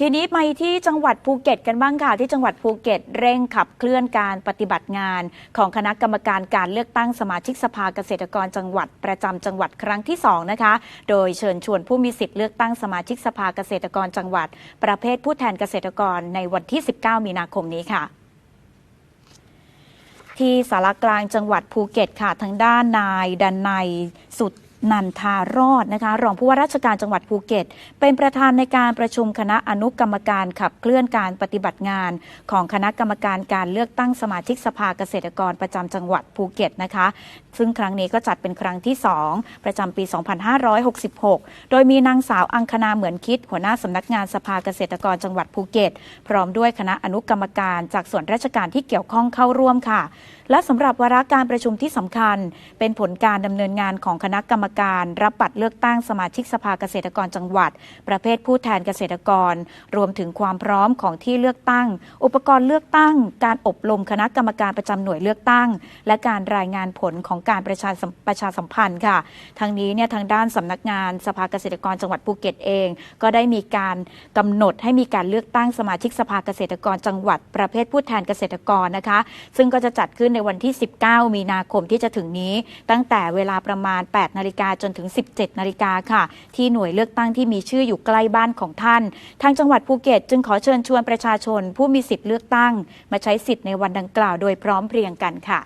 ทีนี้ไปที่จังหวัดภูเก็ตกันบ้างค่ะ ที่จังหวัดภูเก็ตเร่งขับเคลื่อนการปฏิบัติงาน ของคณะกรรมการการเลือกตั้งสมาชิกสภาเกษตรกรจังหวัดประจำจังหวัดครั้งที่2นะคะโดยเชิญชวนผู้มีสิทธิ์เลือกตั้งสมาชิกสภาเกษตรกรจังหวัด ประเภทผู้แทนเกษตรกรในวันที่ 19 มีนาคมนี้ค่ะที่สารกลางจังหวัดภูเก็ตค่ะทางด้านนายดันไนยสุด นันทารอดนะคะ รองผู้ว่าราชการจังหวัดภูเก็ต เป็นประธานในการประชุมคณะอนุกรรมการขับเคลื่อนการปฏิบัติงาน ของคณะกรรมการการเลือกตั้งสมาชิกสภาเกษตรกรประจำจังหวัดภูเก็ตนะคะ ซึ่งครั้งนี้ก็จัดเป็นครั้งที่ 2 ประจำปี 2566 โดยมีนางสาวอังคณาเหมือนคิด หัวหน้าสำนักงานสภาเกษตรกรจังหวัดภูเก็ต พร้อมด้วยคณะอนุกรรมการจากส่วนราชการที่เกี่ยวข้องเข้าร่วมค่ะ และสำหรับวาระการประชุมที่สำคัญ เป็นผลการดำเนินงานของคณะกรรมการรับบัตรเลือกตั้งสมาชิกสภาเกษตรกรจังหวัด ประเภทผู้แทนเกษตรกร รวมถึงความพร้อมของที่เลือกตั้ง อุปกรณ์เลือกตั้ง การอบรมคณะกรรมการประจำหน่วยเลือกตั้ง และการรายงานผลของการประชาประชาสัมพันธ์ค่ะ ทางนี้เนี่ยทางด้านสำนักงานสภาเกษตรกรจังหวัดภูเก็ตเอง ก็ได้มีการกำหนดให้มีการเลือกตั้งสมาชิกสภาเกษตรกรจังหวัด ประเภทผู้แทนเกษตรกรนะคะ ซึ่งก็จะจัดขึ้นในวันที่ 19 มีนาคมที่จะถึงนี้ ตั้งแต่เวลาประมาณ8นาฬิกาจนถึง 17 นาฬิกาค่ะ ที่หน่วยเลือกตั้งที่มีชื่ออยู่ใกล้บ้านของท่าน ทางจังหวัดภูเก็ต จึงขอเชิญชวนประชาชน ผู้มีสิทธิ์เลือกตั้ง มาใช้สิทธิ์ในวันดังกล่าวโดยพร้อมเพรียงกันค่ะ